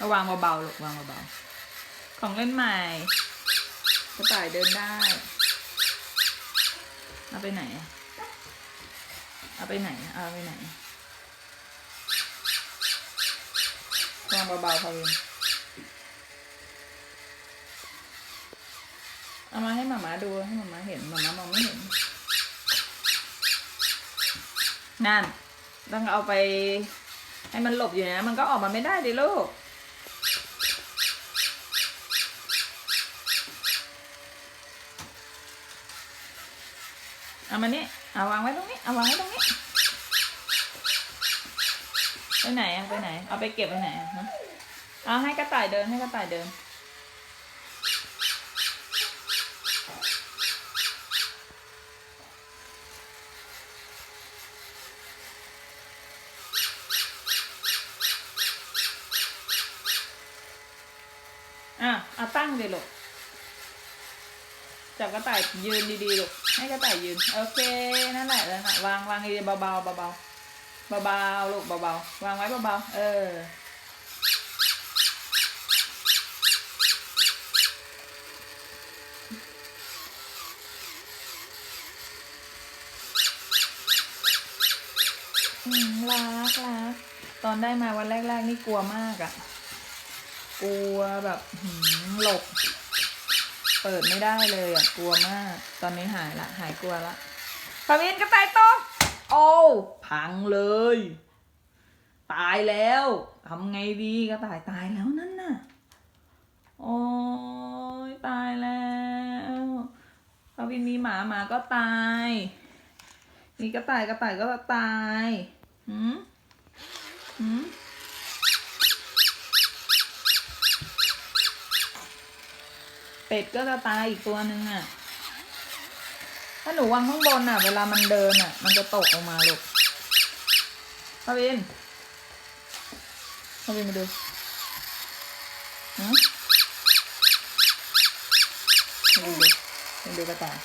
ระวางเบาๆลูกวางเบาๆของเล่นใหม่กระต่ายเดินได้เอาไปไหนเอาไปไหนเอาไปไหนวางเบาๆพอวินเอามาให้หมามาดูให้หมามาเห็นหมามามองไม่เห็นนั่นต้องเอาไปให้มันหลบอยู่นะ มันก็ออกมาไม่ได้ดิลูก เอามานี่เอาวางไว้ตรงนี้ เอาวางไว้ตรงนี้ ไปไหนอะไปไหน เอาไปเก็บไปไหนอะฮะเอาให้กระต่ายเดินให้กระต่ายเดิน อะเอาตั้งเลยลูก จับกระต่ายยืนดีๆลูกให้กระต่ายยืน โอเค นั่นแหละแล้วนะวางวางดีๆเบาๆเบาๆเบาๆลูกเบาๆวางไว้เบาๆเออรักรักตอนได้มาวันแรก ๆ นี่กลัวมากอะ่ะ กลัวแบบหืมหลบ เปิดไม่ได้เลยอะกลัวมาก ตอนนี้หายละหายกลัวละพาวินกระต่ายตกโอ้พังเลย ตายแล้วทำไงดีกระต่ายตายแล้วนั่นน่ะโอ้ยตายแล้วพาวินมีหมาหมาก็ตายมีกระต่ายกระต่ายก็ตายหืมหืม เป็ดก็จะตายอีกตัวหนึ่งอะ ถ้าหนูวางข้างบนอะ เวลามันเดินอะ มันจะตกลงมาลูกพาวินพาวินมาดูหืมมาดูดูมาดูกระต่าย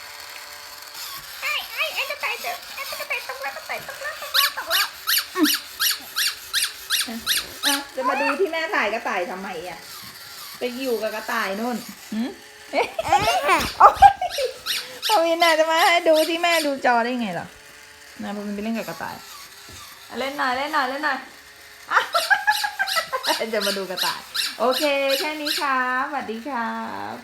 ไอ้ไอ้ไอ้กระต่ายเจอไอ้กระต่ายตกแล้วกระต่ายตกแล้วตกแล้วตกแล้วอะจะมาดูที่แม่ถ่ายกระต่ายทำไมอะ ไปอยู่กับกระต่ายนู่นหืม พอวินน่ะจะมาให้ดูที่แม่ดูจอได้ไงเหรอนะพอวินไปเล่นกับกระต่าย เล่นหน่อยเล่นหน่อยเล่นหน่อยจะมาดูกระต่าย โอเค แค่นี้ครับสวัสดีครับ